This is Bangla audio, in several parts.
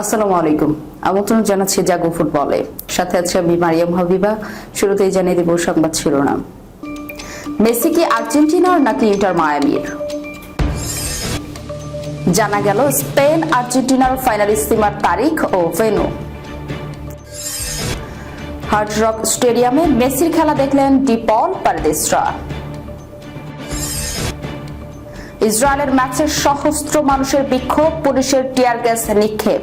আসসালামু আলাইকুম। আমন্ত্রণ জানাচ্ছি জাগো ফুটবলে। সাথে আছে আমি মারিয়াম হাবিবা। শুরুতেই জানিয়ে দেব সংবাদ শিরোনাম। মেসি কি আর্জেন্টিনার নাকি ইন্টার মায়ামির? জানা গেল, স্পেন আর্জেন্টিনার ফাইনালিস্টিমার তারিখ ও ভেনু হার্ড রক স্টেডিয়ামে মেসির খেলা দেখলেন ডিপল পারদেসরা। ইসরায়েলের ম্যাচের সহস্র মানুষের বিক্ষোভ, পুলিশের টিয়ার গ্যাস নিক্ষেপ।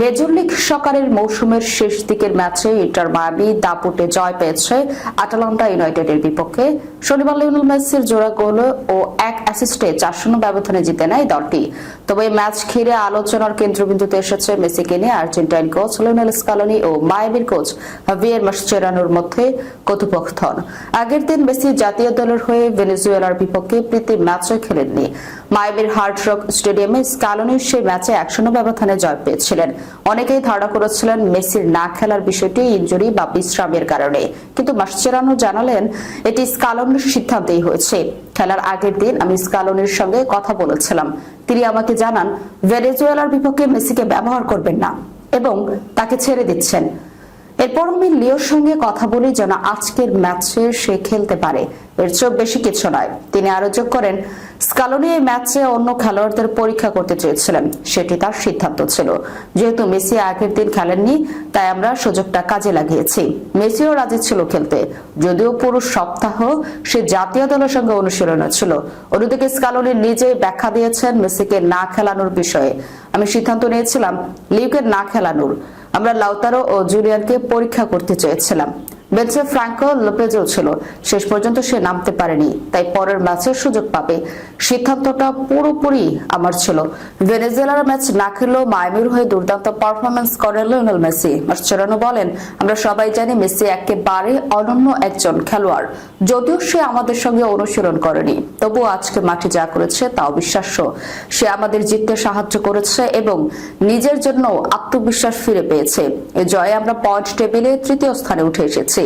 মেজর লিগ সকারের মৌসুমের শেষ দিকের ম্যাচে ইন্টার মায়ামি দাপুটে জয় পেয়েছে আটালান্টা ইউনাইটেডের বিপক্ষে। শনিবার লিওনেল মেসির জোড়া গোল ও এক অ্যাসিস্টে চার শূন্য ব্যবধানে জিতে নেয় দলটি। তবে ম্যাচ ঘিরে আলোচনার কেন্দ্রবিন্দুতে এসেছে মেসিকে নিয়ে আর্জেন্টাইন কোচ লিওনেল স্কালোনি ও মায়ামির কোচ হাভিয়ার মাসচেরানোর মধ্যে কথোপকথন। আগের দিন মেসি জাতীয় দলের হয়ে ভেনেজুয়েলার বিপক্ষে প্রীতি ম্যাচে খেলেননি। মায়ামির হার্ড রক স্টেডিয়ামে স্কালোনির সেই ম্যাচে এক শূন্য ব্যবধানে জয় পেয়েছিলেন। অনেকেই ধারণা করেছিলেন মেসির না খেলার বিষয়টি ইঞ্জুরি বা বিশ্রামের কারণে। কিন্তু মাসচেরানো জানালেন, এটি স্কালনের সিদ্ধান্তেই হয়েছে। খেলার আগের দিন আমি স্কালনের সঙ্গে কথা বলেছিলাম। তিনি আমাকে জানান, ভেনেজুয়েলার বিপক্ষে মেসিকে ব্যবহার করবেন না এবং তাকে ছেড়ে দিচ্ছেন। এরপর আমি লিওর সঙ্গে কথা বলি যেন আজকের ম্যাচে সে খেলতে পারে। এর চেয়েও বেশি কিছু নয়। তিনি আরও যোগ করেন, স্কালোনি এই ম্যাচে অন্য খেলোয়াড়দের পরীক্ষা করতে চেয়েছিলেন। সেটি তার সিদ্ধান্ত ছিল। যেহেতু মেসি আগের দিন খেলেননি, তাই আমরা সুযোগটা কাজে লাগিয়েছি। মেসিও রাজি ছিল খেলতে, যদিও পুরো সপ্তাহ সে জাতীয় দলের সঙ্গে অনুশীলনে ছিল। অন্যদিকে স্কালোনি নিজেই ব্যাখ্যা দিয়েছেন মেসিকে না খেলানোর বিষয়ে। আমি সিদ্ধান্ত নিয়েছিলাম লিউকে না খেলানোর। আমরা লাউতারো ও জুলিয়ানকে পরীক্ষা করতে চেয়েছিলাম। বেঞ্চে ফ্রাঙ্কো লোপেজও ছিল। শেষ পর্যন্ত সে নামতে পারেনি, তাই পরের ম্যাচে সুযোগ পাবে। সিদ্ধান্তটা পুরোপুরি আমার ছিল। ভেনেজুয়েলার ম্যাচ না খেলেও মায়ামির হয়ে দুর্দান্ত পারফরমেন্স করেন লিওনেল মেসি। মাসচেরানো বলেন, আমরা সবাই জানি মেসি একেবারে অনন্য একজন খেলোয়াড়, যদিও সে আমাদের সঙ্গে অনুশীলন করেনি। তবুও আজকে মাঠে যা করেছে তা অবিশ্বাস্য সে আমাদের জিততে সাহায্য করেছে এবং নিজের জন্য আত্মবিশ্বাস ফিরে পেয়েছে। এ জয়ে আমরা পয়েন্ট টেবিলে তৃতীয় স্থানে উঠে এসেছি।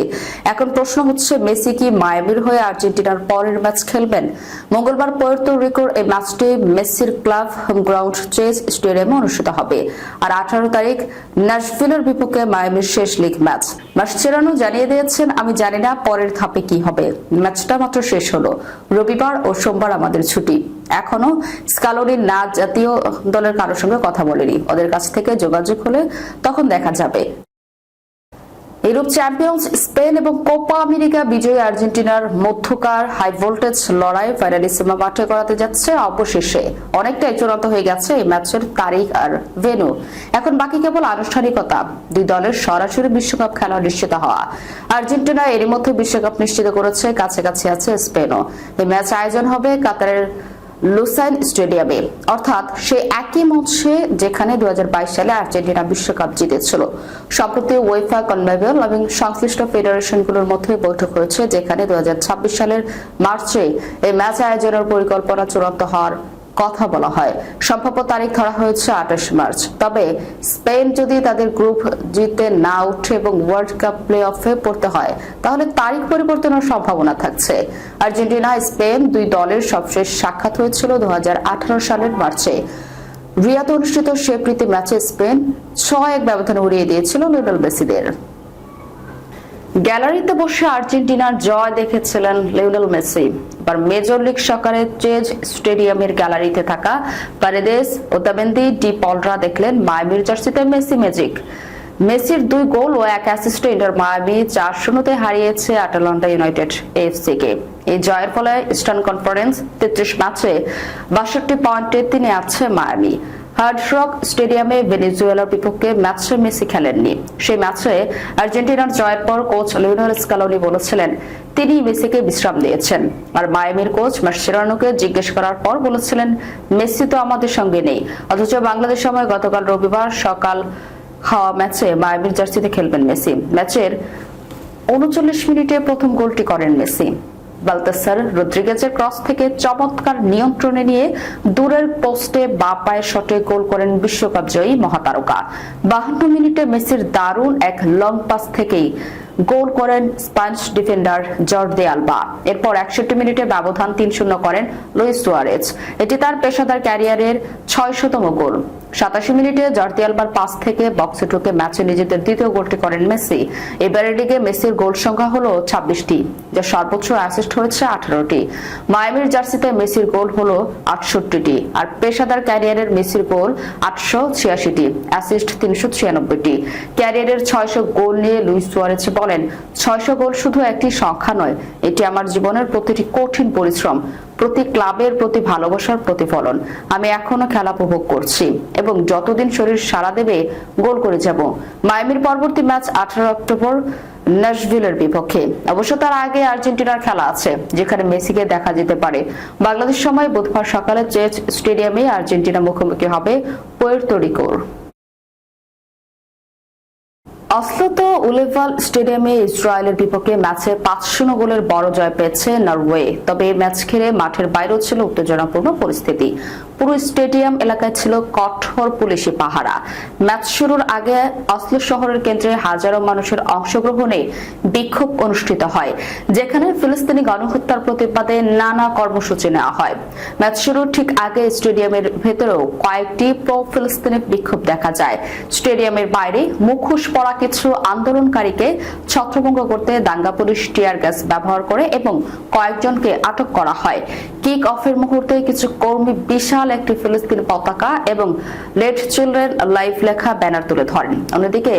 এখন প্রশ্ন হচ্ছে, মেসি কি মায়ামির হয়ে আর্জেন্টিনার পরের ম্যাচ খেলবেন? মঙ্গলবার পয়ের্তো রিকোর এই ম্যাচটি মেসির ক্লাব গ্রাউন্ড চেস স্টেডিয়ামে অনুষ্ঠিত হবে। আর আঠারো তারিখ, ন্যাশভিলের বিপক্ষে মায়ামির শেষ লিগ ম্যাচ। মাসচেরানো জানিয়ে দিয়েছেন, আমি জানি না পরের ধাপে কি হবে। ম্যাচটা মাত্র শেষ হলো। রবিবার ও সোমবার আমাদের ছুটি। এখনও স্কালোনির না জাতীয় দলের কারোর সঙ্গে কথা বলেনি। ওদের কাছ থেকে যোগাযোগ হলে তখন দেখা যাবে। ইউরোপ চ্যাম্পিয়ন্স স্পেন এবং কোপা আমেরিকা বিজয়ী আর্জেন্টিনার মধ্যকার হাই ভোল্টেজ লড়াই ফাইনালিসিমা মাঠে করাতে যাচ্ছে। অবশেষে অনেকটাই চূড়ান্ত হয়ে গেছে এই ম্যাচের তারিখ আর ভেনু এখন বাকি কেবল আনুষ্ঠানিকতা। দুই দলের সরাসরি বিশ্বকাপ খেলা নিশ্চিত হওয়া। আর্জেন্টিনা এরই মধ্যে বিশ্বকাপ নিশ্চিত করেছে, কাছাকাছি আছে স্পেনও এই ম্যাচ আয়োজন হবে কাতারের লুসাইন স্টেডিয়ামে। অর্থাৎ সে একই মঞ্চে যেখানে দুই হাজার বাইশ সালে আর্জেন্টিনা বিশ্বকাপ জিতেছিল। সম্প্রতি ওয়েফা কনমেবল এবং সংশ্লিষ্ট ফেডারেশনগুলোর মধ্যে বৈঠক হয়েছে, যেখানে দুই হাজার ছাব্বিশ সালের মার্চে এই ম্যাচ আয়োজনের পরিকল্পনা চূড়ান্ত হওয়ার কথা বলা হয়। সম্ভাব্য তারিখ ধরা হয়েছে আঠাশ মার্চ। তবে স্পেন যদি তাদের গ্রুপ জিতে না উঠে এবং ওয়ার্ল্ড কাপ প্লে অফে পড়তে হয়, তাহলে তারিখ পরিবর্তনের সম্ভাবনা থাকছে। আর্জেন্টিনা, স্পেন দুই দলের সবশেষ সাক্ষাৎ হয়েছিল দু হাজার আঠারো সালের মার্চে। রিয়াতে অনুষ্ঠিত সে প্রীতি ম্যাচে স্পেন ছয় এক ব্যবধানে উড়িয়ে দিয়েছিল লিওনেল মেসিদের। গ্যালারিতে বসে আর্জেন্টিনার জয় দেখেছিলেন লিওনেল মেসি। এবার মেজর লিগ সকারের চেজ স্টেডিয়ামের গ্যালারিতে থাকা পারেদেস, ওতাবেন্দি, ডি পলরা দেখলেন মায়ামির জার্সিতে মেসি ম্যাজিক। মেসির দুই গোল ও এক অ্যাসিস্টে ইন্টার মায়ামি চার শূন্যতে হারিয়েছে আটালান্টা ইউনাইটেড এফসি কে এই জয়ের ফলে ইস্টার্ন কনফারেন্স তেত্রিশ ম্যাচে বাষট্টি পয়েন্টে তিনি আছে মায়ামি। হার্ড রক স্টেডিয়ামে ভেনেজুয়েলার বিপক্ষে ম্যাচে মেসি খেলেননি। সেই ম্যাচে আর্জেন্টিনার জয়ের পর কোচ লিওনেল স্কালোনি বলেছিলেন, তিনি মেসিকে বিশ্রাম দিয়েছেন। আর মায়ামির কোচ মাসচেরানোকে জিজ্ঞেস করার পর বলেছিলেন, মেসি তো আমাদের সঙ্গে নেই। অথচ বাংলাদেশ সময় গতকাল রবিবার সকাল হওয়া ম্যাচে মায়ামির জার্সিতে খেলবেন মেসি। ম্যাচের উনচল্লিশ মিনিটে প্রথম গোলটি করেন মেসি। বালতাসার রদ্রিগেজের ক্রস থেকে চমৎকার নিয়ন্ত্রণে নিয়ে দূরের পোস্টে বা পায়ের শটে গোল করেন বিশ্বকাপ জয়ী মহাতারকা। বাহান্ন মিনিটে মেসির দারুণ এক লং পাস থেকেই গোল করেন স্পানিশ ডিফেন্ডার জর্দে আলবা। এরপর একষট্টি মিনিটে ব্যবধান তিন শূন্য করেন লুইস সুয়ারেজ। এটি তার পেশাদার ক্যারিয়ারের ছয়শতম গোল। সাতাশি মিনিটে জর্দি আলবার পাস থেকে বক্সে ঢুকে ম্যাচে নিজেদের দ্বিতীয় গোলটি করেন মেসি। এবারের লিগে মেসির গোল সংখ্যা হলো ছাব্বিশটি, যা সর্বোচ্চ অ্যাসিস্ট হয়েছে আঠারোটি। মায়ামির জার্সিতে মেসির গোল হলো আটষট্টিটি, আর পেশাদার ক্যারিয়ারের মেসির গোল আটশো ছিয়াশিটি অ্যাসিস্ট তিনশো ছিয়ানব্বইটি। ক্যারিয়ারের ছয়শো গোল নিয়ে লুইস সুয়ারেজ বলেন, ছয়শো গোল শুধু একটি সংখ্যা নয়, এটি আমার জীবনের প্রতিটি কঠিন পরিশ্রম। প্রতি ক্লাবের প্রতি ভালোবাসার প্রতিফলন। আমি এখনও খেলা উপভোগ করছি এবং যতদিন শরীর সাড়া দেবে, গোল করে যাব। মায়ামির পরবর্তী ম্যাচ আঠারো অক্টোবর নাশভিলের বিপক্ষে। অবশ্য তার আগে আর্জেন্টিনার খেলা আছে, যেখানে মেসিকে দেখা যেতে পারে। বাংলাদেশ সময় বুধবার সকালে চেচ স্টেডিয়ামে আর্জেন্টিনা মুখোমুখি হবে পোয়ের্তো রিকোর। অসলোতে উলেভাল স্টেডিয়ামে ইসরায়েলের বিপক্ষে ম্যাচে পাঁচ শূন্য গোলের বড় জয় পেয়েছে নরওয়ে। তবে ম্যাচ খেলে মাঠের বাইরেও ছিল উত্তেজনাপূর্ণ পরিস্থিতি। পুরো স্টেডিয়াম এলাকায় ছিল কঠোর পুলিশি পাহারা। ম্যাচ শুরুর আগে অসলো শহরের কেন্দ্রে হাজারো মানুষের অংশগ্রহণে বিক্ষোভ অনুষ্ঠিত হয়, যেখানে ফিলিস্তিনি গণহত্যার প্রতিবাদে নানা কর্মসূচি নেওয়া হয়। ম্যাচ শুরুর ঠিক আগে স্টেডিয়ামের ভেতরেও কয়েকটি প্রো ফিলিস্তিনি বিক্ষোভ দেখা যায়। স্টেডিয়ামের বাইরে মুখোশ পরা কিছু আন্দোলনকারীকে ছত্রভঙ্গ করতে দাঙ্গা পুলিশ টিয়ার গ্যাস ব্যবহার করে এবং কয়েকজনকে আটক করা হয়। কিক অফের মুহূর্তে কিছু কর্মী বিশাল একটি ফিলিস্তিন পতাকা এবং লেট চিলড্রেন লাইফ লেখা ব্যানার তুলে ধরেন। অন্যদিকে,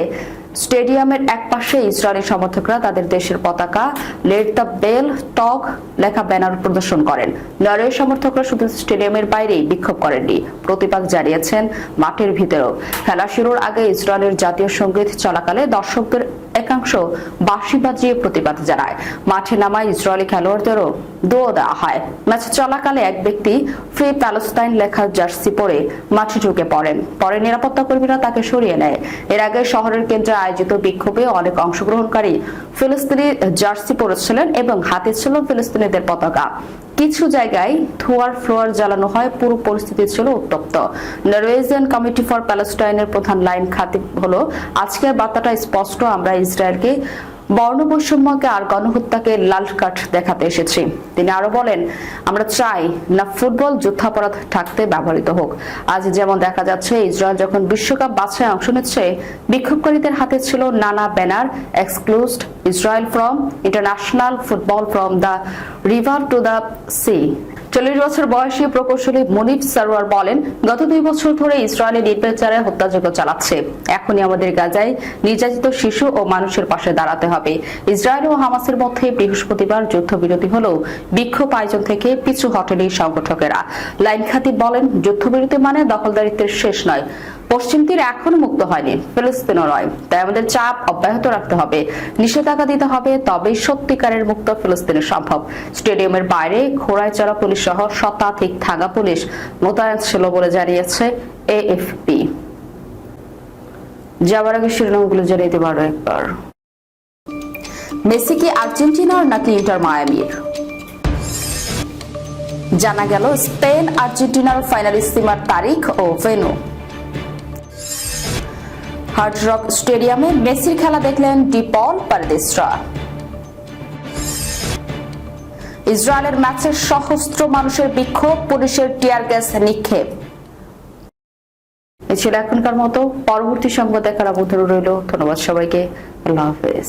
স্টেডিয়ামের এক পাশে ইসরায়েলি সমর্থকরা তাদের দেশের পতাকা লেট দ্য বেল টক লেখা ব্যানার প্রদর্শন করেন। নরওয়ে সমর্থকরা শুধু স্টেডিয়ামের বাইরেই বিক্ষোভ করেননি। প্রতিবাদ জানিয়েছেন মাঠের ভিতরেও। খেলা শুরুর আগে ইসরায়েলের জাতীয় সংগীত চলাকালে দর্শকদের একাংশ বাঁশি বাজিয়ে প্রতিবাদ জানায়। মাঠে নামায় ইসরায়েলি খেলোয়াড়দেরও দোয়া দেওয়া হয়। ম্যাচ চলাকালে এক ব্যক্তি ফ্রি প্যালেস্তাইন লেখা জার্সি পরে মাঠে ঢুকে পড়েন। পরে নিরাপত্তা কর্মীরা তাকে সরিয়ে নেয়। এর আগে শহরের কেন্দ্রে আয়োজিত বিক্ষোভে অনেক অংশগ্রহণকারী ফিলিস্তিনি জার্সি পরেছিলেন এবং হাতে ছিল ফিলিস্তিনিদের পতাকা। কিছু জায়গায় ধোয়ার ফ্লোয়ার জ্বালানো হয়, পুরো পরিস্থিতি ছিল উত্তপ্ত। নরওয়েজিয়ান কমিটি ফর প্যালেস্টাইনের প্রধান লাইন খাতিব হলো, আজকের বার্তাটা স্পষ্ট, আমরা ইসরায়েলকে বর্ণবৈষম্যকে আর গণহত্যাকে লাল কাঠ দেখাতে এসেছি। তিনি আরও বলেন, আমরা চাই না ফুটবল যুদ্ধাপরাধ ঠাকতে ব্যবহৃত হোক। আজ যেমন দেখা যাচ্ছে, ইসরায়েল যখন বিশ্বকাপ বাছায় অংশ নিচ্ছে, বিক্ষোভকারীদের হাতে ছিল নানা banner excluded Israel from, international football from the river to the sea. চল্লিশ বছর বয়সী প্রকৌশলী মনিফ সারোয়ার বলেন, গত দুই বছর ধরে ইসরায়েলি নির্বিচারে হত্যাযজ্ঞ চালাচ্ছে। এখনই আমাদের গাজায় নির্যাতিত শিশু ও মানুষের পাশে দাঁড়াতে হবে। ইসরায়েল ও হামাসের মধ্যে বৃহস্পতিবার যুদ্ধবিরতি হলেও বিক্ষোভ আয়োজন থেকে পিছু হটেনি সংগঠকেরা। লাইন খাতি বলেন, যুদ্ধবিরতি মানে দখলদারিত্বের শেষ নয়। পশ্চিম তীর এখনও মুক্ত হয়নি, ফিলিস্তিনও নয়। তাই আমাদের চাপ অব্যাহত রাখতে হবে, নিষেধাজ্ঞা দিতে হবে, তবেই সত্যিকারের মুক্ত ফিলিস্তিনের সম্ভব। স্টেডিয়ামের বাইরে ঘোড়ায় চড়া পুলিশ সহ শতাধিক থাকা পুলিশ মোতায়েন ছিল বলে জানিয়েছে এএফপি। যাবার আগে শিরোনামগুলো জানিয়ে দেবো আরও একবার। মেসি কি আর্জেন্টিনার নাকি ইন্টার মায়ামির? জানা গেল স্পেন আর্জেন্টিনার ফাইনালিস্টিমার তারিখ ও ভেনু হার্ড রক স্টেডিয়ামে মেসির খেলা দেখলেন ডিপল পারদেশরা ইসরায়েলের ম্যাচে সহস্র মানুষের বিক্ষোভ, পুলিশের টিয়ার গ্যাস নিক্ষেপ। এ ছিল এখনকার মতো। পরবর্তী সংবাদ দেখার আবদ্ধ রইল। ধন্যবাদ সবাইকে। আল্লাহ হাফেজ।